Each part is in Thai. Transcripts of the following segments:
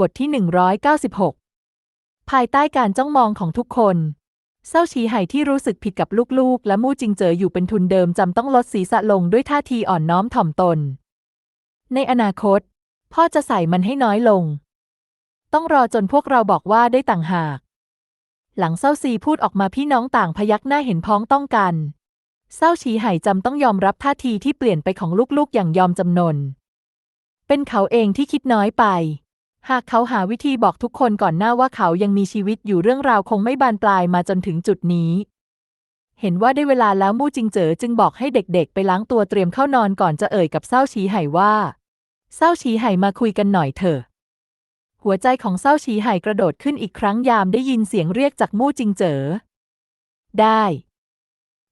บทที่ 196 ภายใต้การจ้องมองของทุกคนเศร้าชีไห่ที่รู้สึกผิดกับลูกๆ และมู่จิงเจออยู่เป็นทุนเดิมจำต้องลดศีรษะลงด้วยท่าทีอ่อนน้อมถ่อมตน ในอนาคต พ่อจะใส่มันให้น้อยลง ต้องรอจนพวกเราบอกว่าได้ต่างหาก หลังเศร้าซีพูดออกมาพี่น้องต่างพยักหน้าเห็นพ้องต้องกันเศร้าชีไห่จำต้องยอมรับท่าทีที่เปลี่ยนไปของลูกๆอย่างยอมจำนน เป็นเขาเองที่คิดน้อยไป หากเขาหาวิธีบอกทุกคนก่อนหน้าว่าเขายังมีชีวิตอยู่เรื่องราวคงไม่บานปลายมาจนถึงจุดนี้ เห็นว่าได้เวลาแล้วมู่จิงเจ๋อจึงบอกให้เด็กๆ ไปล้างตัวเตรียมเข้านอนก่อนจะเอ่ยกับเศร้าชีไห่ว่าเศร้าชีไห่มาคุยกันหน่อยเถอะ หัวใจของเศร้าชีไห่กระโดดขึ้นอีกครั้งยามได้ยินเสียงเรียกจากมู่จิงเจ๋อได้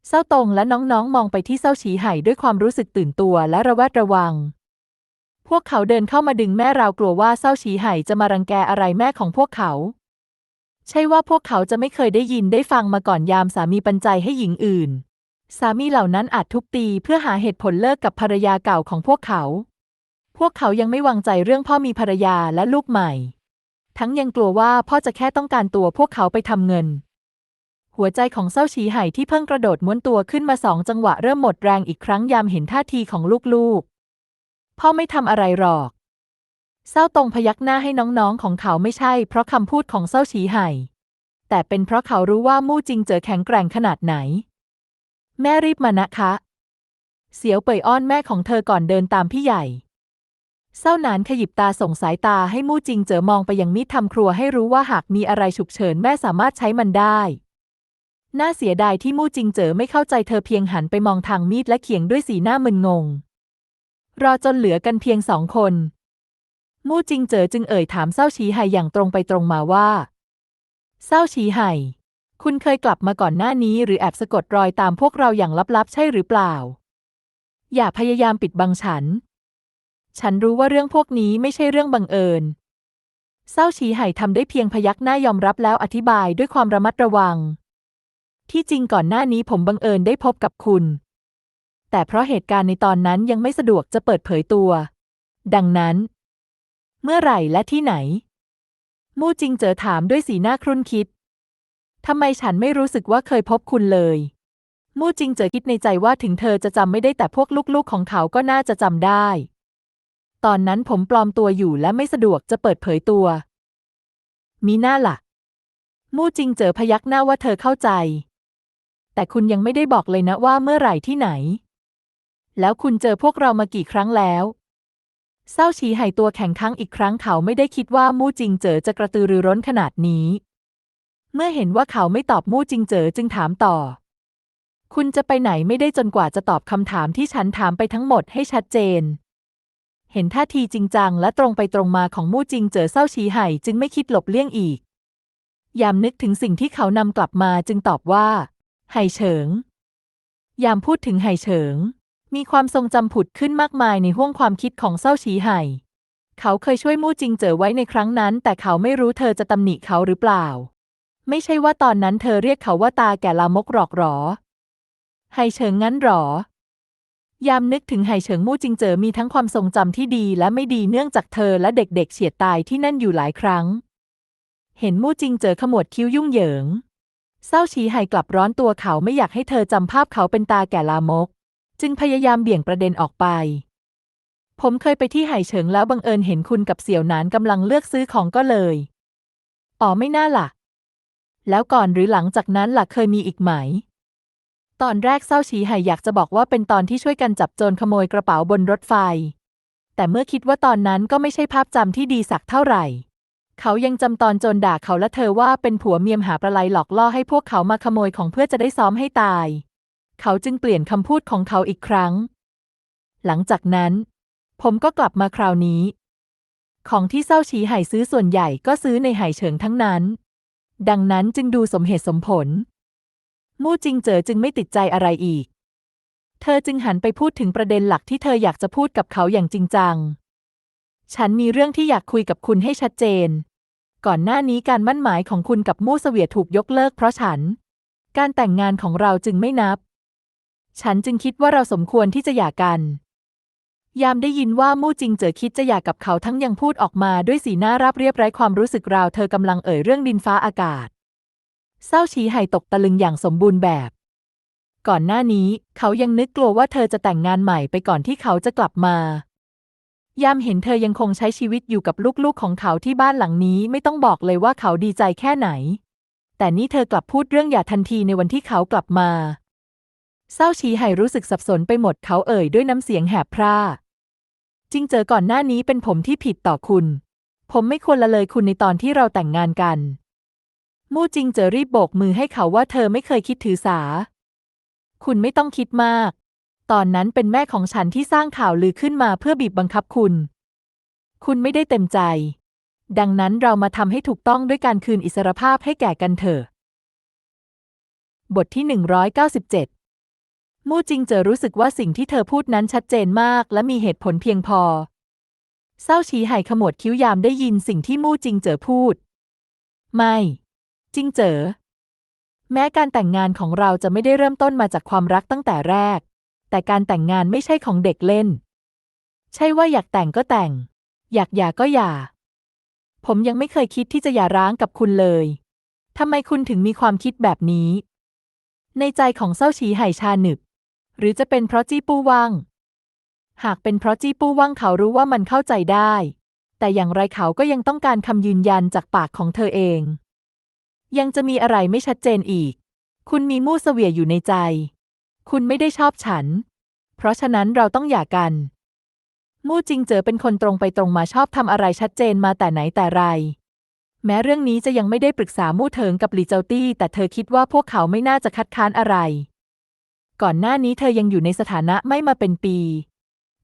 เศร้าตงและน้องๆมองไปที่เศร้าชีไห่ด้วยความรู้สึกตื่นตัวและระแวดระวัง พวกเขาเดินเข้ามาดึงแม่ราวกลัวว่าเศร้าชีไห่จะมารังแกอะไรแม่ของพวกเขา ใช่ว่าพวกเขาจะไม่เคยได้ยินได้ฟังมาก่อนยามสามีปัญใจให้หญิงอื่น สามีเหล่านั้นอาจทุบตีเพื่อหาเหตุผลเลิกกับภรรยาเก่าของพวกเขา พวกเขายังไม่วางใจเรื่องพ่อมีภรรยาและลูกใหม่ ทั้งยังกลัวว่าพ่อจะแค่ต้องการตัวพวกเขาไปทำเงิน หัวใจของเศร้าชีไห่ที่เพิ่งกระโดดม้วนตัวขึ้นมาสองจังหวะเริ่มหมดแรงอีกครั้งยามเห็นท่าทีของลูกๆ พ่อไม่ทำอะไรหรอก เศร้าตรงพยักหน้าให้น้องๆของเขาไม่ใช่ เพราะคำพูดของเศร้าชีไห่ แต่เป็นเพราะเขารู้ว่ามู่จิงเจอแข็งแกร่งขนาดไหน แม่รีบมานะคะ เสียวเป่ยอ้อนแม่ของเธอก่อนเดินตามพี่ใหญ่ เศร้าหนานขยิบตาส่งสายตาให้มู่จิงเจอมองไปยังมีดทำครัวให้รู้ว่าหากมีอะไรฉุกเฉินแม่สามารถใช้มันได้น่าเสียดายที่มู่จิงเจอไม่เข้าใจเธอเพียงหันไปมองทางมีดและเขียงด้วยสีหน้ามึนงง รอจนเหลือกันเพียงสองคน มู่จิงเจอจึงเอ่ยถามเศร้าชีไห่อย่างตรงไปตรงมาว่า เศร้าชีไห่ คุณเคยกลับมาก่อนหน้านี้หรือแอบสะกดรอยตามพวกเราอย่างลับๆ ใช่หรือเปล่า อย่าพยายามปิดบังฉัน ฉันรู้ว่าเรื่องพวกนี้ไม่ใช่เรื่องบังเอิญ เศร้าชีไห่ทำได้เพียงพยักหน้ายอมรับแล้วอธิบายด้วยความระมัดระวัง ที่จริงก่อนหน้านี้ผมบังเอิญได้พบกับคุณ แต่เพราะเหตุการณ์ในตอนนั้นยังไม่สะดวกจะเปิดเผยตัว ดังนั้น เมื่อไหร่และที่ไหน มู่จิงเจอถามด้วยสีหน้าครุ่นคิดทำไมฉันไม่รู้สึกว่าเคยพบคุณเลย มู่จิงเจอคิดในใจว่าถึงเธอจะจำไม่ได้แต่พวกลูกๆของเขาก็น่าจะจำได้ ตอนนั้นผมปลอมตัวอยู่และไม่สะดวกจะเปิดเผยตัว มีหน้าละ่ะ มู่จิงเจอพยักหน้าว่าเธอเข้าใจ แต่คุณยังไม่ได้บอกเลยนะว่าเมื่อไหร่ที่ไหน แล้วคุณเจอพวกเรามากี่ครั้งแล้วเศร้าชีหายตัวแข็งทั้งอีกครั้งเขาไม่ได้คิดว่ามู่จิงเจอจะกระตือรือร้นขนาดนี้ เมื่อเห็นว่าเขาไม่ตอบมู่จิงเจอจึงถามต่อ คุณจะไปไหนไม่ได้จนกว่าจะตอบคำถามที่ฉันถามไปทั้งหมดให้ชัดเจน เห็นท่าทีจริงจังและตรงไปตรงมาของมู่จิงเจอเศร้าชีไห่จึงไม่คิดหลบเลี่ยงอีก ยามนึกถึงสิ่งที่เขานำกลับมาจึงตอบว่าไห่เฉิง ยามพูดถึงไห่เฉิง มีความทรงจำผุดขึ้นมากมายในห้วงความคิดของเศร้าชีไห่ เขาเคยช่วยมู่จิงเจอไว้ในครั้งนั้น แต่เขาไม่รู้เธอจะตำหนิเขาหรือเปล่า ไม่ใช่ว่าตอนนั้นเธอเรียกเขาว่าตาแก่ลามกหรอกหรอ ไห่เฉิงงั้นหรอ ยามนึกถึงไห่เฉิงมู่จิงเจอมีทั้งความทรงจำที่ดีและไม่ดีเนื่องจากเธอและเด็กๆเฉียดตายที่นั่นอยู่หลายครั้ง เห็นมู่จิงเจอขมวดคิ้วยุ่งเหยิงเศร้าชีไห่กลับร้อนตัวเขาไม่อยากให้เธอจำภาพเขาเป็นตาแก่ลามก จึงพยายามเบี่ยงประเด็นออกไป ผมเคยไปที่ไห่เฉิงแล้วบังเอิญเห็นคุณกับเสี่ยวหนานกำลังเลือกซื้อของก็เลย อ๋อไม่น่าล่ะ แล้วก่อนหรือหลังจากนั้นล่ะเคยมีอีกไหม ตอนแรกเศร้าชีไห่อยากจะบอกว่าเป็นตอนที่ช่วยกันจับโจรขโมยกระเป๋าบนรถไฟ แต่เมื่อคิดว่าตอนนั้นก็ไม่ใช่ภาพจำที่ดีสักเท่าไหร่เขายังจำตอนโจรด่าเขาและเธอว่าเป็นผัวเมียมหาประไลหลอกล่อให้พวกเขามาขโมยของเพื่อจะได้ซ้อมให้ตาย เขาจึงเปลี่ยนคำพูดของเขาอีกครั้ง หลังจากนั้น ผมก็กลับมาคราวนี้ ของที่เศร้าชีไห่ซื้อส่วนใหญ่ก็ซื้อในไห่เฉิงทั้งนั้น ดังนั้นจึงดูสมเหตุสมผล มู่จิงเจอจึงไม่ติดใจอะไรอีก เธอจึงหันไปพูดถึงประเด็นหลักที่เธออยากจะพูดกับเขาอย่างจริงจัง ฉันมีเรื่องที่อยากคุยกับคุณให้ชัดเจน ก่อนหน้านี้การมั่นหมายของคุณกับมู่เสวียถูกยกเลิกเพราะฉัน การแต่งงานของเราจึงไม่นับ ฉันจึงคิดว่าเราสมควรที่จะหย่ากัน ยามได้ยินว่ามู่จิงเจ๋อคิดจะหย่ากับเขาทั้งยังพูดออกมาด้วยสีหน้าราบเรียบไร้ความรู้สึกราวเธอกำลังเอ่ยเรื่องดินฟ้าอากาศเศร้าชีไห่ตกตะลึงอย่างสมบูรณ์แบบ ก่อนหน้านี้เขายังนึกกลัวว่าเธอจะแต่งงานใหม่ไปก่อนที่เขาจะกลับมา ยามเห็นเธอยังคงใช้ชีวิตอยู่กับลูกๆของเขาที่บ้านหลังนี้ไม่ต้องบอกเลยว่าเขาดีใจแค่ไหน แต่นี่เธอกลับพูดเรื่องหย่าทันทีในวันที่เขากลับมา เศร้าชีไห่รู้สึกสับสนไปหมดเขาเอ่ยด้วยน้ำเสียงแหบพร่าจิงเจอก่อนหน้านี้เป็นผมที่ผิดต่อคุณ ผมไม่ควรละเลยคุณในตอนที่เราแต่งงานกัน มู่จิงเจอรีบโบกมือให้เขาว่าเธอไม่เคยคิดถือสา คุณไม่ต้องคิดมาก ตอนนั้นเป็นแม่ของฉันที่สร้างข่าวลือขึ้นมาเพื่อบีบบังคับคุณ คุณไม่ได้เต็มใจ ดังนั้นเรามาทำให้ถูกต้องด้วยการคืนอิสรภาพให้แก่กันเถอะ บทที่ 197 มู่จิงเจอรู้สึกว่าสิ่งที่เธอพูดนั้นชัดเจนมาก และมีเหตุผลเพียงพอ เศร้าชีไห่ขมวดคิ้วยามได้ยินสิ่งที่มู่จิงเจอพูด ไม่ จิงเจอ แม้การแต่งงานของเราจะไม่ได้เริ่มต้นมาจากความรักตั้งแต่แรก แต่การแต่งงานไม่ใช่ของเด็กเล่น ใช่ว่าอยากแต่งก็แต่ง อยากหย่าก็หย่า ผมยังไม่เคยคิดที่จะหย่าร้างกับคุณเลยทำไมคุณถึงมีความคิดแบบนี้ ในใจของเศร้าชีไห่ชาหนึบ หรือจะเป็นเพราะจี้ปู้ว่างหากเป็นเพราะจี้ปู้ว่างเขารู้ว่ามันเข้าใจได้ แต่อย่างไรเขาก็ยังต้องการคำยืนยันจากปากของเธอเอง ยังจะมีอะไรไม่ชัดเจนอีก คุณมีมู่เสวียอยู่ในใจ คุณไม่ได้ชอบฉัน เพราะฉะนั้นเราต้องหย่ากัน มู่จิงเจอเป็นคนตรงไปตรงมาชอบทำอะไรชัดเจนมาแต่ไหนแต่ไรแม้เรื่องนี้จะยังไม่ได้ปรึกษามู่เถิงกับหลีเจ้าตี้ แต่เธอคิดว่าพวกเขาไม่น่าจะคัดค้านอะไร ก่อนหน้านี้เธอยังอยู่ในสถานะไม่มาเป็นปี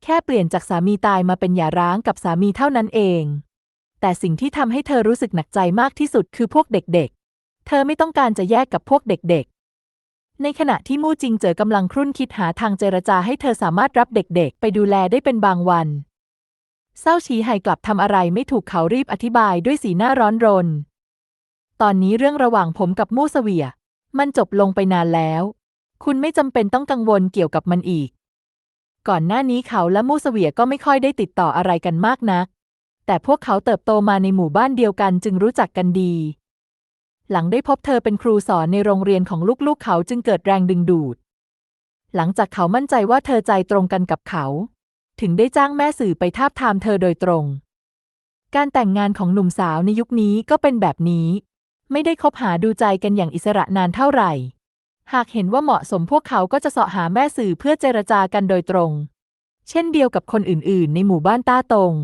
แค่เปลี่ยนจากสามีตายมาเป็นหย่าร้างกับสามีเท่านั้นเอง แต่สิ่งที่ทำให้เธอรู้สึกหนักใจมากที่สุดคือพวกเด็กๆ เธอไม่ต้องการจะแยกกับพวกเด็กๆ ในขณะที่มู่จิงเจอกำลังครุ่นคิดหาทางเจรจาให้เธอสามารถรับเด็กๆ ไปดูแลได้เป็นบางวันเศร้าชีไห่กลับทำอะไรไม่ถูกเขารีบอธิบายด้วยสีหน้าร้อนรน ตอนนี้เรื่องระหว่างผมกับมู่เสวีย มันจบลงไปนานแล้ว คุณไม่จำเป็นต้องกังวลเกี่ยวกับมันอีก ก่อนหน้านี้เขาและมู่เวียก็ไม่ค่อยได้ติดต่ออะไรกันมากนัก แต่พวกเขาเติบโตมาในหมู่บ้านเดียวกันจึงรู้จักกันดี หลังได้พบเธอเป็นครูสอนในโรงเรียนของลูกๆเขาจึงเกิดแรงดึงดูด หลังจากเขามั่นใจว่าเธอใจตรงกันกับเขา ถึงได้จ้างแม่สื่อไปทาบทามเธอโดยตรง การแต่งงานของหนุ่มสาวในยุคนี้ก็เป็นแบบนี้ ไม่ได้คบหาดูใจกันอย่างอิสระนานเท่าไหร่ หากเห็นว่าเหมาะสมพวกเขาก็จะเสาะหาแม่สื่อเพื่อเจรจากันโดยตรง เช่นเดียวกับคนอื่นๆ ในหมู่บ้านต้าตง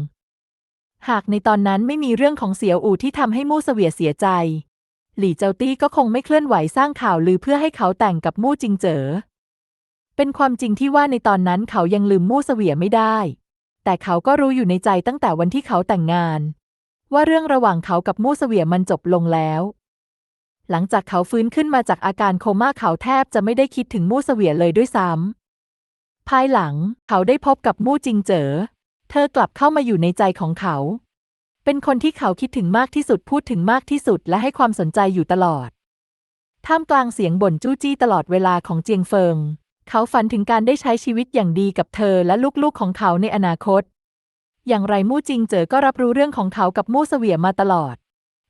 หากในตอนนั้นไม่มีเรื่องของเสียวอู่ที่ทำให้มู่เสวียเสียใจ หลี่เจ้าตี้ก็คงไม่เคลื่อนไหวสร้างข่าวลือเพื่อให้เขาแต่งกับมู่จิงเจ๋อ เป็นความจริงที่ว่าในตอนนั้นเขายังลืมมู่เสวียไม่ได้ แต่เขาก็รู้อยู่ในใจตั้งแต่วันที่เขาแต่งงาน ว่าเรื่องระหว่างเขากับมู่เสวียมันจบลงแล้ว หลังจากเขาฟื้นขึ้นมาจากอาการโคม่าเขาแทบจะไม่ได้คิดถึงมู่เสวียเลยด้วยซ้ำภายหลังเขาได้พบกับมู่จิงเจ๋อ เธอกลับเข้ามาอยู่ในใจของเขา เป็นคนที่เขาคิดถึงมากที่สุดพูดถึงมากที่สุดและให้ความสนใจอยู่ตลอด ท่ามกลางเสียงบ่นจู้จี้ตลอดเวลาของเจียงเฟิง เขาฝันถึงการได้ใช้ชีวิตอย่างดีกับเธอและลูกๆของเขาในอนาคต อย่างไรมู่จิงเจ๋อก็รับรู้เรื่องของเขากับมู่เสวียมาตลอด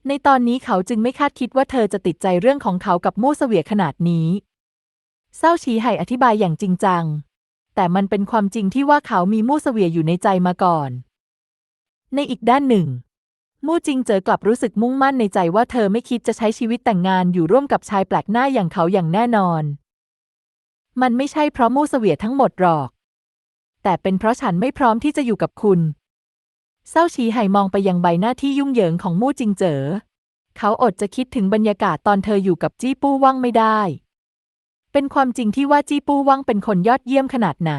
ในตอนนี้เขาจึงไม่คาดคิดว่าเธอจะติดใจเรื่องของเขากับมู่เสวียขนาดนี้เศร้าชีไห่อธิบายอย่างจริงจัง แต่มันเป็นความจริงที่ว่าเขามีมู่เสวียอยู่ในใจมาก่อน ในอีกด้านหนึ่ง มู่จิงเจอกลับรู้สึกมุ่งมั่นในใจว่าเธอไม่คิดจะใช้ชีวิตแต่งงานอยู่ร่วมกับชายแปลกหน้าอย่างเขาอย่างแน่นอน มันไม่ใช่เพราะมู่เสวียทั้งหมดหรอก แต่เป็นเพราะฉันไม่พร้อมที่จะอยู่กับคุณ เศร้าชีไห่มองไปยังใบหน้าที่ยุ่งเหยิงของมู่จิงเจ๋อ เขาอดจะคิดถึงบรรยากาศตอนเธออยู่กับจี้ปู้ว่างไม่ได้ เป็นความจริงที่ว่าจี้ปู้ว่างเป็นคนยอดเยี่ยมขนาดไหน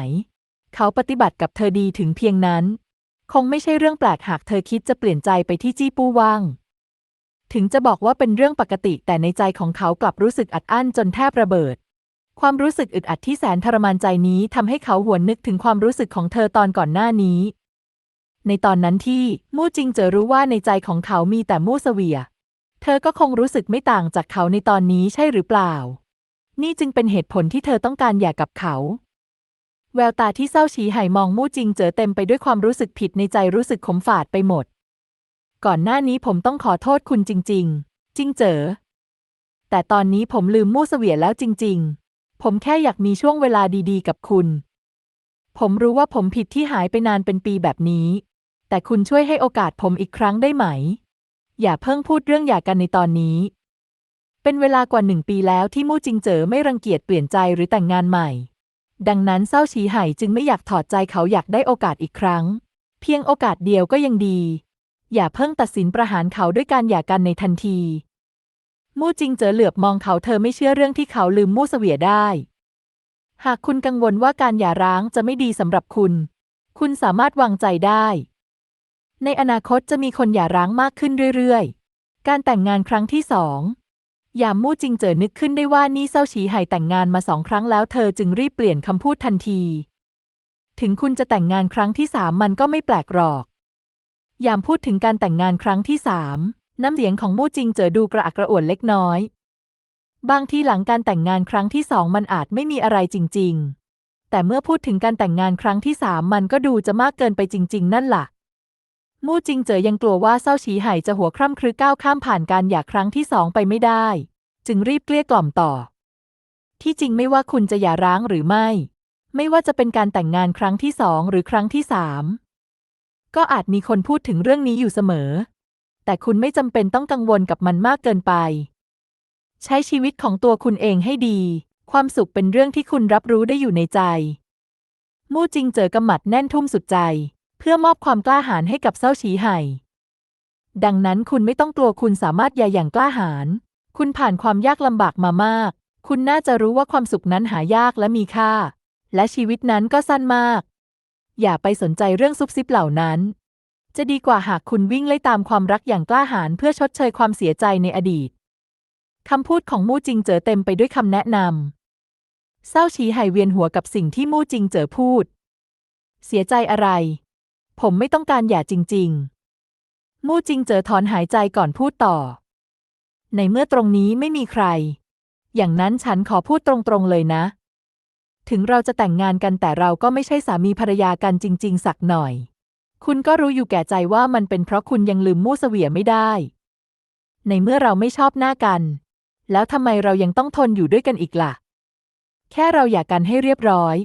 เขาปฏิบัติกับเธอดีถึงเพียงนั้น คงไม่ใช่เรื่องแปลกหากเธอคิดจะเปลี่ยนใจไปที่จี้ปู้ว่าง ถึงจะบอกว่าเป็นเรื่องปกติแต่ในใจของเขากลับรู้สึกอัดอั้นจนแทบระเบิดความรู้สึกอึดอัดที่แสนทรมานใจนี้ทำให้เขาหวนนึกถึงความรู้สึกของเธอตอนก่อนหน้านี้ ในตอนนั้นที่มู่จิงเจอรู้ว่าในใจของเขามีแต่มู่เสวีย เธอก็คงรู้สึกไม่ต่างจากเขาในตอนนี้ใช่หรือเปล่า นี่จึงเป็นเหตุผลที่เธอต้องการหย่ากับเขา แววตาที่เศร้าฉีไห่มองมู่จิงเจอเต็มไปด้วยความรู้สึกผิดในใจรู้สึกขมฝาดไปหมด ก่อนหน้านี้ผมต้องขอโทษคุณจริง ๆ จิงเจอ แต่ตอนนี้ผมลืมมู่เสวียแล้วจริง ๆ ผมแค่อยากมีช่วงเวลาดีๆ กับคุณ ผมรู้ว่าผมผิดที่หายไปนานเป็นปีแบบนี้ แต่คุณช่วยให้โอกาสผมอีกครั้งได้ไหม อย่าเพิ่งพูดเรื่องหย่ากันในตอนนี้ เป็นเวลากว่าหนึ่งปีแล้วที่มู่จิงเจอไม่รังเกียจเปลี่ยนใจหรือแต่งงานใหม่ ดังนั้นเศร้าฉีไห่จึงไม่อยากถอดใจเขาอยากได้โอกาสอีกครั้ง เพียงโอกาสเดียวก็ยังดี อย่าเพิ่งตัดสินประหารเขาด้วยการหย่ากันในทันที มู่จิงเจอเหลือบมองเขาเธอไม่เชื่อเรื่องที่เขาลืมมู่เสวียได้ หากคุณกังวลว่าการหย่าร้างจะไม่ดีสำหรับคุณ คุณสามารถวางใจได้ ในอนาคตจะมีคนหย่าร้างมากขึ้นเรื่อยๆ การแต่งงานครั้งที่สองยามมู่จิงเจอนึกขึ้นได้ว่านี่เศร้าฉีไห่แต่งงานมาสองครั้งแล้วเธอจึงรีบเปลี่ยนคำพูดทันที ถึงคุณจะแต่งงานครั้งที่สามมันก็ไม่แปลกหรอก ยามพูดถึงการแต่งงานครั้งที่สามน้ำเสียงของมู่จิงเจอดูกระอักกระอ่วนเล็กน้อย บางทีหลังการแต่งงานครั้งที่สองมันอาจไม่มีอะไรจริง ๆ แต่เมื่อพูดถึงการแต่งงานครั้งที่สามมันก็ดูจะมากเกินไปจริง ๆ นั่นล่ะ มู่จิงเจอยังกลัวว่าเศร้าฉีไห่จะหัวคร่ำครึก้าวข้ามผ่านการหย่าครั้งที่สองไปไม่ได้ จึงรีบเกลี้ยกล่อมต่อ ที่จริงไม่ว่าคุณจะหย่าร้างหรือไม่ ไม่ว่าจะเป็นการแต่งงานครั้งที่สองหรือครั้งที่สามก็อาจมีคนพูดถึงเรื่องนี้อยู่เสมอ แต่คุณไม่จำเป็นต้องกังวลกับมันมากเกินไป ใช้ชีวิตของตัวคุณเองให้ดี ความสุขเป็นเรื่องที่คุณรับรู้ได้อยู่ในใจ มู่จิงเจอกำหมัดแน่นทุ่มสุดใจ เพื่อมอบความกล้าหาญให้กับเศร้าฉีไห่ดังนั้นคุณไม่ต้องกลัวคุณสามารถยาอย่างกล้าหาญคุณผ่านความยากลำบากมามาก คุณน่าจะรู้ว่าความสุขนั้นหายากและมีค่า และชีวิตนั้นก็สั้นมาก อย่าไปสนใจเรื่องซุบซิบเหล่านั้น จะดีกว่าหากคุณวิ่งไล่ตามความรักอย่างกล้าหาญเพื่อชดเชยความเสียใจในอดีตคำพูดของมู่จิงเจ๋อเต็มไปด้วยคำแนะนำเศร้าฉีไห่เวียนหัวกับสิ่งที่มู่จิงเจ๋อพูด เสียใจอะไร ผมไม่ต้องการหย่าจริง ๆ มู่จิงเจอถอนหายใจก่อนพูดต่อ ในเมื่อตรงนี้ไม่มีใคร อย่างนั้นฉันขอพูดตรงๆเลยนะ ถึงเราจะแต่งงานกันแต่เราก็ไม่ใช่สามีภรรยากันจริง ๆ สักหน่อย คุณก็รู้อยู่แก่ใจว่ามันเป็นเพราะคุณยังลืมมู่เสวียไม่ได้ ในเมื่อเราไม่ชอบหน้ากัน แล้วทำไมเรายังต้องทนอยู่ด้วยกันอีกล่ะ แค่เราอยากกันให้เรียบร้อย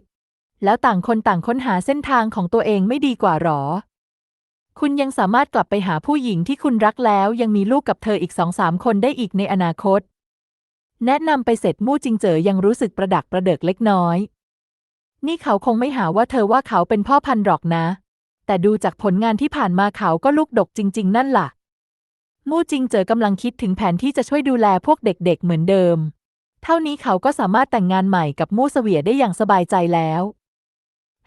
แล้วต่างคนต่างค้นหาเส้นทางของตัวเองไม่ดีกว่าหรอ คุณยังสามารถกลับไปหาผู้หญิงที่คุณรักแล้วยังมีลูกกับเธออีกสองสามคนได้อีกในอนาคต แนะนำไปเสร็จมู่จิงเจอยังรู้สึกประดักประเดิกเล็กน้อย นี่เขาคงไม่หาว่าเธอว่าเขาเป็นพ่อพันธุ์หรอกนะ แต่ดูจากผลงานที่ผ่านมาเขาก็ลูกดกจริง ๆ นั่นล่ะ มู่จิงเจอกำลังคิดถึงแผนที่จะช่วยดูแลพวกเด็ก ๆ เหมือนเดิม เท่านี้เขาก็สามารถแต่งงานใหม่กับมู่เสวียได้อย่างสบายใจแล้ว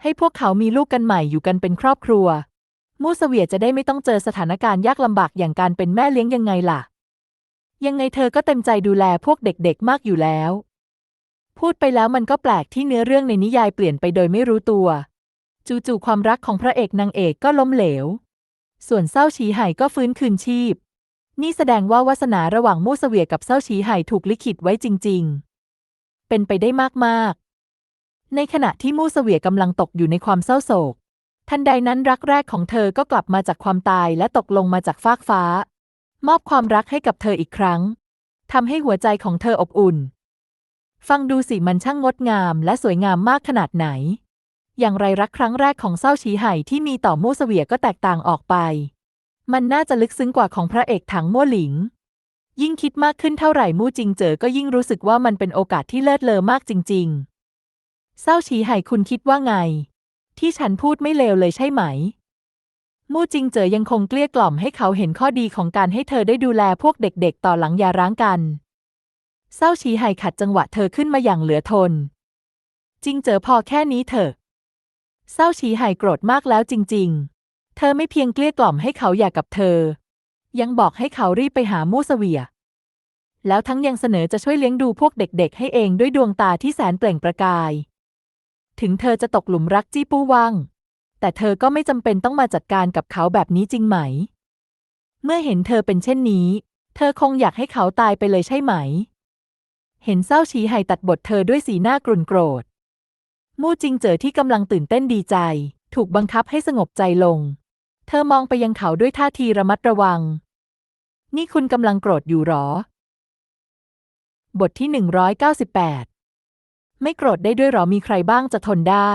ให้พวกเขามีลูกกันใหม่อยู่กันเป็นครอบครัว มู่เสวียจะได้ไม่ต้องเจอสถานการณ์ยากลำบากอย่างการเป็นแม่เลี้ยงยังไงล่ะ ยังไงเธอก็เต็มใจดูแลพวกเด็กๆมากอยู่แล้ว พูดไปแล้วมันก็แปลกที่เนื้อเรื่องในนิยายเปลี่ยนไปโดยไม่รู้ตัว จู่ๆความรักของพระเอกนางเอกก็ล้มเหลว ส่วนเศร้าฉีไห่ก็ฟื้นคืนชีพ นี่แสดงว่าวาสนาระหว่างมู่เสวียกับเศร้าฉีไห่ถูกลิขิตไว้จริง ๆ เป็นไปได้มากๆ ในขณะที่มู่เสวียกำลังตกอยู่ในความเศร้าโศก ทันใดนั้นรักแรกของเธอก็กลับมาจากความตายและตกลงมาจากฟากฟ้า มอบความรักให้กับเธออีกครั้งทำให้หัวใจของเธออบอุ่น ฟังดูสิมันช่างงดงามและสวยงามมากขนาดไหน อย่างไรรักครั้งแรกของเศร้าฉีไห่ที่มีต่อมู่เสวียก็แตกต่างออกไป มันน่าจะลึกซึ้งกว่าของพระเอกถังมั่วหลิง ยิ่งคิดมากขึ้นเท่าไหร่มู่จิงเจอก็ยิ่งรู้สึกว่ามันเป็นโอกาสที่เลิศเลอมากจริง ๆ เศร้าฉีไห่คุณคิดว่าไง ที่ฉันพูดไม่เลวเลยใช่ไหม มู่จิงเจอยังคงเกลี้ยกล่อมให้เขาเห็นข้อดีของการให้เธอได้ดูแลพวกเด็กๆ ต่อหลังยาร้างกัน เศร้าฉีไห่ขัดจังหวะเธอขึ้นมาอย่างเหลือทน จิงเจอพอแค่นี้เถอะ เศร้าฉีไห่โกรธมากแล้วจริง ๆ เธอไม่เพียงเกลี้ยกล่อมให้เขาอยากกับเธอ ยังบอกให้เขารีบไปหามู่เสวียแล้วทั้งยังเสนอจะช่วยเลี้ยงดูพวกเด็กๆ ให้เองด้วยดวงตาที่แสนเปล่งประกาย ถึงเธอจะตกหลุมรักจี้ปู้ว่างแต่เธอก็ไม่จำเป็นต้องมาจัดการกับเขาแบบนี้จริงไหม เมื่อเห็นเธอเป็นเช่นนี้ เธอคงอยากให้เขาตายไปเลยใช่ไหม เห็นเศร้าชีไห่ตัดบทเธอด้วยสีหน้ากรุ่นโกรธ มู่จิงเจอที่กำลังตื่นเต้นดีใจ ถูกบังคับให้สงบใจลง เธอมองไปยังเขาด้วยท่าทีระมัดระวัง นี่คุณกำลังโกรธอยู่หรอ บทที่ 198 ไม่โกรธได้ด้วยหรอมีใครบ้างจะทนได้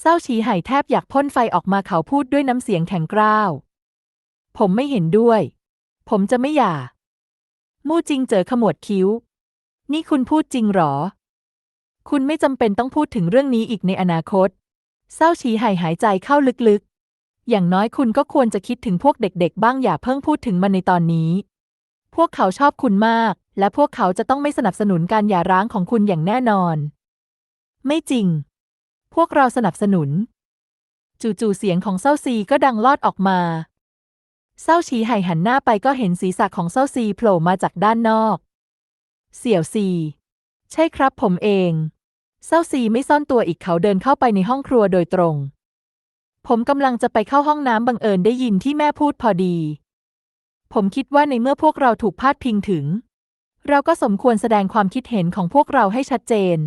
เศร้าฉีไห่แทบอยากพ่นไฟออกมาเขาพูดด้วยน้ำเสียงแข็งกร้าว ผมไม่เห็นด้วย ผมจะไม่หย่า มู่จิงเจอขมวดคิ้ว นี่คุณพูดจริงหรอ คุณไม่จำเป็นต้องพูดถึงเรื่องนี้อีกในอนาคตเศร้าฉีไห่หายใจเข้าลึกๆ อย่างน้อยคุณก็ควรจะคิดถึงพวกเด็กๆ บ้างอย่าเพิ่งพูดถึงมันในตอนนี้ พวกเขาชอบคุณมาก และพวกเขาจะต้องไม่สนับสนุนการหย่าร้างของคุณอย่างแน่นอน ไม่จริง พวกเราสนับสนุน จู่ๆเสียงของเศร้าซีก็ดังลอดออกมาเศร้าฉีไห่หันหน้าไปก็เห็นศีรษะของเศร้าซีโผล่มาจากด้านนอก เสี่ยวซี ใช่ครับผมเองเศร้าซีไม่ซ่อนตัวอีกเขาเดินเข้าไปในห้องครัวโดยตรง ผมกำลังจะไปเข้าห้องน้ำบังเอิญได้ยินที่แม่พูดพอดี ผมคิดว่าในเมื่อพวกเราถูกพาดพิงถึง เราก็สมควรแสดงความคิดเห็นของพวกเราให้ชัดเจน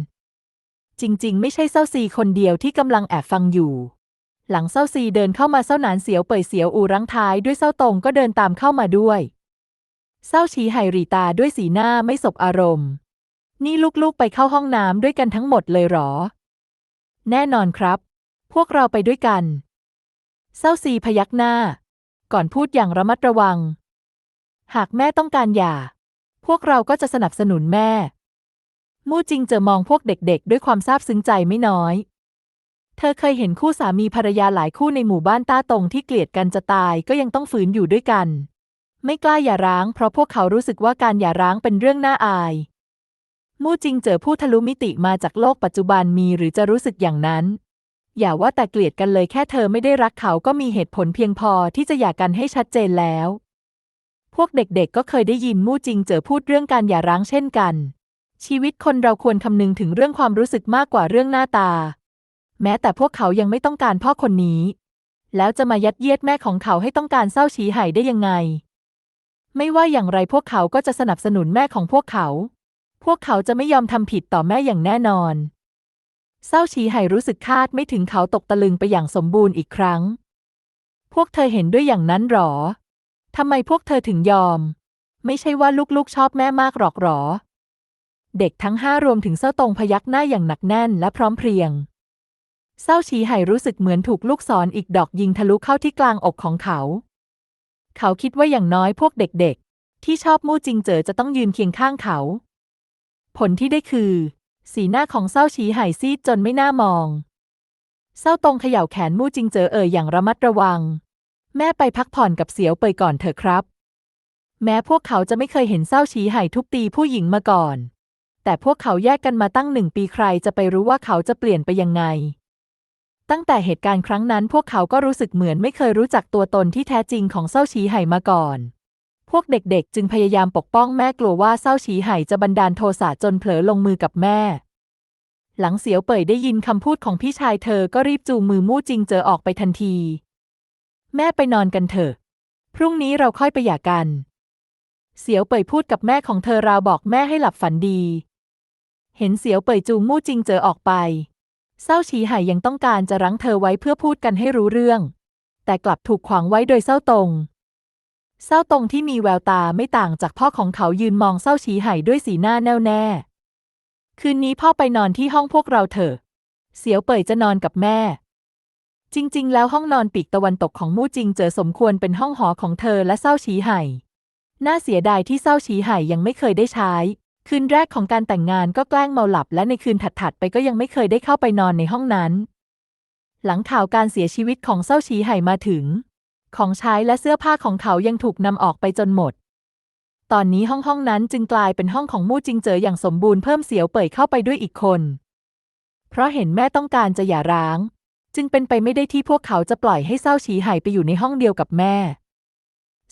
จริง ๆ ไม่ใช่เศร้าซีคนเดียวที่กำลังแอบฟังอยู่ หลังเศร้าซีเดินเข้ามาเศร้าหนานเสียวเป่ยเสียวอูรังท้ายด้วยเศร้าตรงก็เดินตามเข้ามาด้วยเศร้าชี้ไหรีตาด้วยสีหน้าไม่สบอารมณ์ นี่ลูกๆไปเข้าห้องน้ำด้วยกันทั้งหมดเลยหรอ แน่นอนครับ พวกเราไปด้วยกันเศร้าซีพยักหน้า ก่อนพูดอย่างระมัดระวัง หากแม่ต้องการหย่า พวกเราก็จะสนับสนุนแม่ มู่จิงเจอมองพวกเด็กๆ ด้วยความซาบซึ้งใจไม่น้อย เธอเคยเห็นคู่สามีภรรยาหลายคู่ในหมู่บ้านต้าตงที่เกลียดกันจะตายก็ยังต้องฝืนอยู่ด้วยกัน ไม่กล้าหย่าร้าง เพราะพวกเขารู้สึกว่าการหย่าร้างเป็นเรื่องน่าอาย มู่จิงเจอผู้ทะลุมิติมาจากโลกปัจจุบันมีหรือจะรู้สึกอย่างนั้น อย่าว่าแต่เกลียดกันเลยแค่เธอไม่ได้รักเขาก็มีเหตุผลเพียงพอที่จะหย่ากันให้ชัดเจนแล้ว พวกเด็กๆ ก็เคยได้ยินมู่จิงเจอพูดเรื่องการหย่าร้างเช่นกัน ชีวิตคนเราควรคำนึงถึงเรื่องความรู้สึกมากกว่าเรื่องหน้าตา แม้แต่พวกเขายังไม่ต้องการพ่อคนนี้ แล้วจะมายัดเยียดแม่ของเขาให้ต้องการเศร้าฉีไห่ได้ยังไง ไม่ว่าอย่างไรพวกเขาก็จะสนับสนุนแม่ของพวกเขา พวกเขาจะไม่ยอมทำผิดต่อแม่อย่างแน่นอนเศร้าฉีไห่รู้สึกคาดไม่ถึงเขาตกตะลึงไปอย่างสมบูรณ์อีกครั้ง พวกเธอเห็นด้วยอย่างนั้นหรอทำไมพวกเธอถึงยอม ไม่ใช่ว่าลูกๆชอบแม่มากหรอกหรอ เด็กทั้งห้ารวมถึงเศร้าตรงพยักหน้าอย่างหนักแน่นและพร้อมเพรียงเศร้าฉีไห่รู้สึกเหมือนถูกลูกศรออีกดอกยิงทะลุเข้าที่กลางอกของเขา เขาคิดว่าอย่างน้อยพวกเด็กๆ ที่ชอบมู่จิงเจ๋อจะต้องยืนเคียงข้างเขา ผลที่ได้คือ สีหน้าของเศร้าฉีไห่ซีดจนไม่น่ามองเศร้าตรงเขย่าแขนมู่จิงเจ๋อเอ่ยอย่างระมัดระวัง แม่ไปพักผ่อนกับเสียวเปยก่อนเถอะครับ แม้พวกเขาจะไม่เคยเห็นเศร้าฉีไห่ทุบตีผู้หญิงมาก่อน แต่พวกเขาแยกกันมาตั้งหนึ่งปีใครจะไปรู้ว่าเขาจะเปลี่ยนไปยังไง ตั้งแต่เหตุการณ์ครั้งนั้นพวกเขาก็รู้สึกเหมือนไม่เคยรู้จักตัวตนที่แท้จริงของเศร้าฉีไห่มาก่อน พวกเด็กๆ จึงพยายามปกป้องแม่กลัวว่าเศร้าฉีไห่จะบันดาลโทสะจนเผลอลงมือกับแม่ หลังเสียวเป่ยได้ยินคำพูดของพี่ชายเธอก็รีบจูงมือมู่จิงเจอออกไปทันที แม่ไปนอนกันเถอะ พรุ่งนี้เราค่อยไปหย่ากัน เสียวเป่ยพูดกับแม่ของเธอราวบอกแม่ให้หลับฝันดี เห็นเสียวเป่ยจูงมู่จิงเจอออกไป เศร้าฉีไห่ยังต้องการจะรั้งเธอไว้เพื่อพูดกันให้รู้เรื่อง แต่กลับถูกขวางไว้โดยเศร้าตรงเศร้าตรงที่มีแววตาไม่ต่างจากพ่อของเขายืนมองเศร้าฉีไห่ด้วยสีหน้าแน่วแน่ คืนนี้พ่อไปนอนที่ห้องพวกเราเถอะ เสียวเป่ยจะนอนกับแม่ จริง ๆ แล้วห้องนอนปีกตะวันตกของมู่จิงเจอสมควรเป็นห้องหอของเธอและเศร้าฉีไห่ น่าเสียดายที่เศร้าฉีไห่ยังไม่เคยได้ใช้ คืนแรกของการแต่งงานก็แกล้งเมาหลับ และในคืนถัดๆไปก็ยังไม่เคยได้เข้าไปนอนในห้องนั้น หลังข่าวการเสียชีวิตของเศร้าฉีไห่มาถึง ของใช้และเสื้อผ้าของเขายังถูกนำออกไปจนหมด ตอนนี้ห้องห้องนั้นจึงกลายเป็นห้องของมู่จิงเจออย่างสมบูรณ์เพิ่มเสียวเป่ยเข้าไปด้วยอีกคน เพราะเห็นแม่ต้องการจะหย่าร้าง จึงเป็นไปไม่ได้ที่พวกเขาจะปล่อยให้เศร้าฉีไห่ไปอยู่ในห้องเดียวกับแม่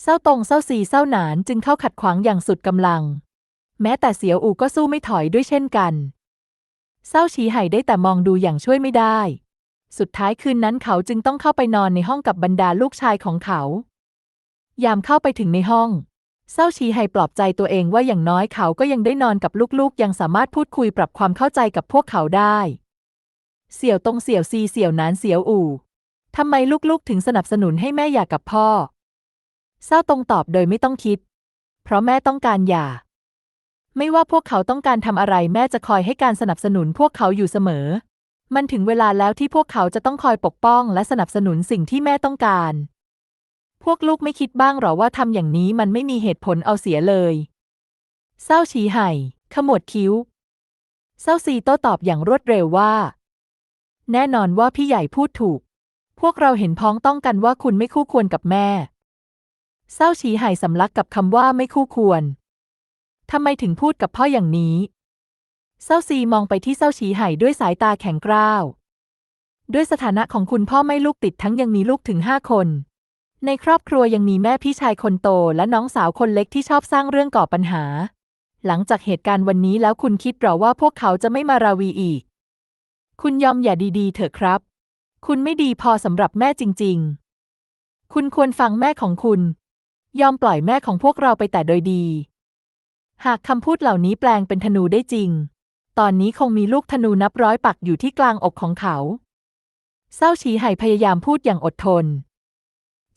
เศร้าตรงเศร้าซีเศร้าหนานจึงเข้าขัดขวางอย่างสุดกำลัง แม้แต่เสียวอูก็สู้ไม่ถอยด้วยเช่นกันเศร้าฉีไห่ได้แต่มองดูอย่างช่วยไม่ได้ สุดท้ายคืนนั้นเขาจึงต้องเข้าไปนอนในห้องกับบรรดาลูกชายของเขา ยามเข้าไปถึงในห้องเศร้าฉีไห่ปลอบใจตัวเองว่าอย่างน้อยเขาก็ยังได้นอนกับลูกๆ ยังสามารถพูดคุยปรับความเข้าใจกับพวกเขาได้ เสี่ยวตรงเสี่ยวซีเสี่ยวนานเสี่ยวอู่ทำไมลูกๆ ถึงสนับสนุนให้แม่หย่ากับพ่อเศร้าตรงตอบโดยไม่ต้องคิด เพราะแม่ต้องการหย่า ไม่ว่าพวกเขาต้องการทำอะไรแม่จะคอยให้การสนับสนุนพวกเขาอยู่เสมอ มันถึงเวลาแล้วที่พวกเขาจะต้องคอยปกป้องและสนับสนุนสิ่งที่แม่ต้องการ พวกลูกไม่คิดบ้างหรอว่าทำอย่างนี้มันไม่มีเหตุผลเอาเสียเลยเศร้าชีไห่ขมวดคิ้วเศร้าซีโต้ตอบอย่างรวดเร็วว่า แน่นอนว่าพี่ใหญ่พูดถูก พวกเราเห็นพ้องต้องกันว่าคุณไม่คู่ควรกับแม่เศร้าชีไห่สำลักกับคำว่าไม่คู่ควร ทำไมถึงพูดกับพ่ออย่างนี้เศร้าซีมองไปที่เศร้าชีไห่ด้วยสายตาแข็งกร้าว ด้วยสถานะของคุณพ่อไม่ลูกติดทั้งยังมีลูกถึงห้าคน ในครอบครัวยังมีแม่พี่ชายคนโตและน้องสาวคนเล็กที่ชอบสร้างเรื่องก่อปัญหา หลังจากเหตุการณ์วันนี้แล้วคุณคิดหรอว่าพวกเขาจะไม่มาราวีอีก คุณยอมอย่าดีๆ เถอะครับ คุณไม่ดีพอสำหรับแม่จริง ๆ คุณควรฟังแม่ของคุณ ยอมปล่อยแม่ของพวกเราไปแต่โดยดี หากคำพูดเหล่านี้แปลงเป็นธนูได้จริง ตอนนี้คงมีลูกธนูนับร้อยปักอยู่ที่กลางอกของเขา เศร้าฉีไห่พยายามพูดอย่างอดทน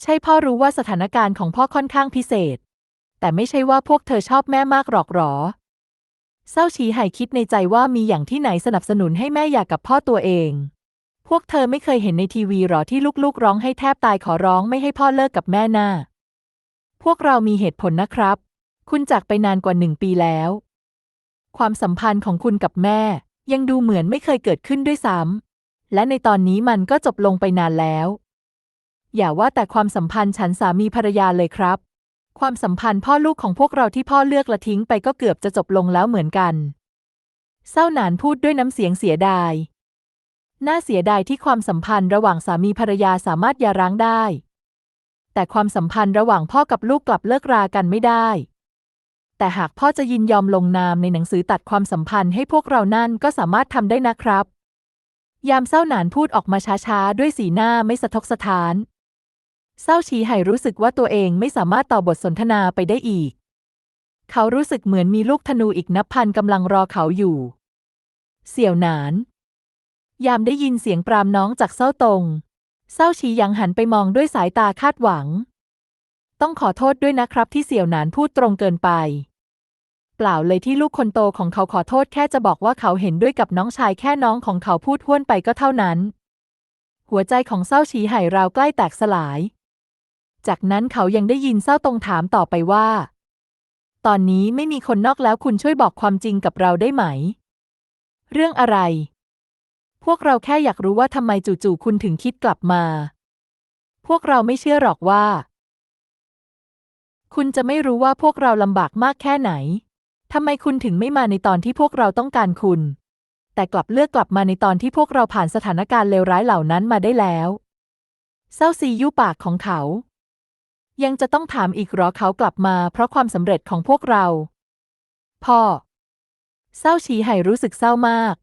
ใช่พ่อรู้ว่าสถานการณ์ของพ่อค่อนข้างพิเศษ แต่ไม่ใช่ว่าพวกเธอชอบแม่มากหรอกหรอ เศร้าฉีไห่คิดในใจว่ามีอย่างที่ไหนสนับสนุนให้แม่อยากกับพ่อตัวเอง พวกเธอไม่เคยเห็นในทีวีหรอที่ลูกๆ ร้องให้แทบตายขอร้องไม่ให้พ่อเลิกกับแม่น่าพวกเรามีเหตุผลนะครับ คุณจากไปนานกว่าหนึ่งปีแล้ว ความสัมพันธ์ของคุณกับแม่ ยังดูเหมือนไม่เคยเกิดขึ้นด้วยซ้ำและในตอนนี้มันก็จบลงไปนานแล้ว อย่าว่าแต่ความสัมพันธ์ฉันสามีภรรยาเลยครับ ความสัมพันธ์พ่อลูกของพวกเราที่พ่อเลือกละทิ้งไปก็เกือบจะจบลงแล้วเหมือนกัน เศร้าหนานพูดด้วยน้ำเสียงเสียดาย น่าเสียดายที่ความสัมพันธ์ระหว่างสามีภรรยาสามารถหย่าร้างได้ แต่ความสัมพันธ์ระหว่างพ่อกับลูกกลับเลิกรากันไม่ได้ แต่หากพ่อจะยินยอมลงนามในหนังสือตัดความสัมพันธ์ให้พวกเรานั่นก็สามารถทำได้นะครับ ยามเศร้าหนานพูดออกมาช้าๆ ด้วยสีหน้าไม่สะทกสะท้าน เศร้าชีไห่รู้สึกว่าตัวเองไม่สามารถต่อบทสนทนาไปได้อีก เขารู้สึกเหมือนมีลูกธนูอีกนับพันกำลังรอเขาอยู่ เสี่ยวหนาน ยามได้ยินเสียงปรามน้องจากเศร้าตรงเศร้าชียังหันไปมองด้วยสายตาคาดหวัง ต้องขอโทษด้วยนะครับที่เสี่ยวหนานพูดตรงเกินไป เปล่าเลยที่ลูกคนโตของเขาขอโทษแค่จะบอกว่าเขาเห็นด้วยกับน้องชายแค่น้องของเขาพูดห้วนไปก็เท่านั้น หัวใจของเศร้าชีไห่ราวใกล้แตกสลาย จากนั้นเขายังได้ยินเศร้าตรงถามต่อไปว่า ตอนนี้ไม่มีคนนอกแล้วคุณช่วยบอกความจริงกับเราได้ไหม เรื่องอะไร พวกเราแค่อยากรู้ว่าทำไมจู่ๆคุณถึงคิดกลับมา พวกเราไม่เชื่อหรอกว่า คุณจะไม่รู้ว่าพวกเราลำบากมากแค่ไหน ทำไมคุณถึงไม่มาในตอนที่พวกเราต้องการคุณ แต่กลับเลือกกลับมาในตอนที่พวกเราผ่านสถานการณ์เลวร้ายเหล่านั้นมาได้แล้ว เศร้าซียุปากของเขา ยังจะต้องถามอีกหรอเขากลับมาเพราะความสำเร็จของพวกเรา พ่อ เศร้าชีไห่รู้สึกเศร้ามาก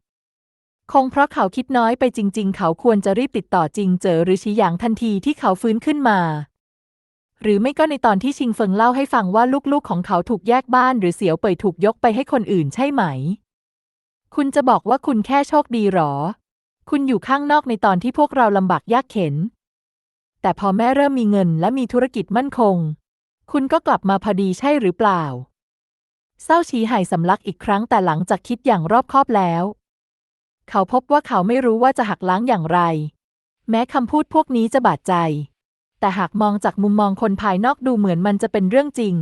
คงเพราะเขาคิดน้อยไปจริง ๆ เขาควรจะรีบติดต่อจริงเจอหรือชีหยางทันทีที่เขาฟื้นขึ้นมา หรือไม่ก็ในตอนที่ชิงเฟิงเล่าให้ฟังว่าลูกๆของเขาถูกแยกบ้าน หรือเสียวเป่ยถูกยกไปให้คนอื่นใช่ไหม คุณจะบอกว่าคุณแค่โชคดีหรอ คุณอยู่ข้างนอกในตอนที่พวกเราลำบากยากเข็น แต่พอแม่เริ่มมีเงินและมีธุรกิจมั่นคง คุณก็กลับมาพอดีใช่หรือเปล่าเศร้าชีหายสำลักอีกครั้งแต่หลังจากคิดอย่างรอบคอบแล้ว เขาพบว่าเขาไม่รู้ว่าจะหักล้างอย่างไร แม้คำพูดพวกนี้จะบาดใจ แต่หากมองจากมุมมองคนภายนอกดูเหมือนมันจะเป็นเรื่องจริง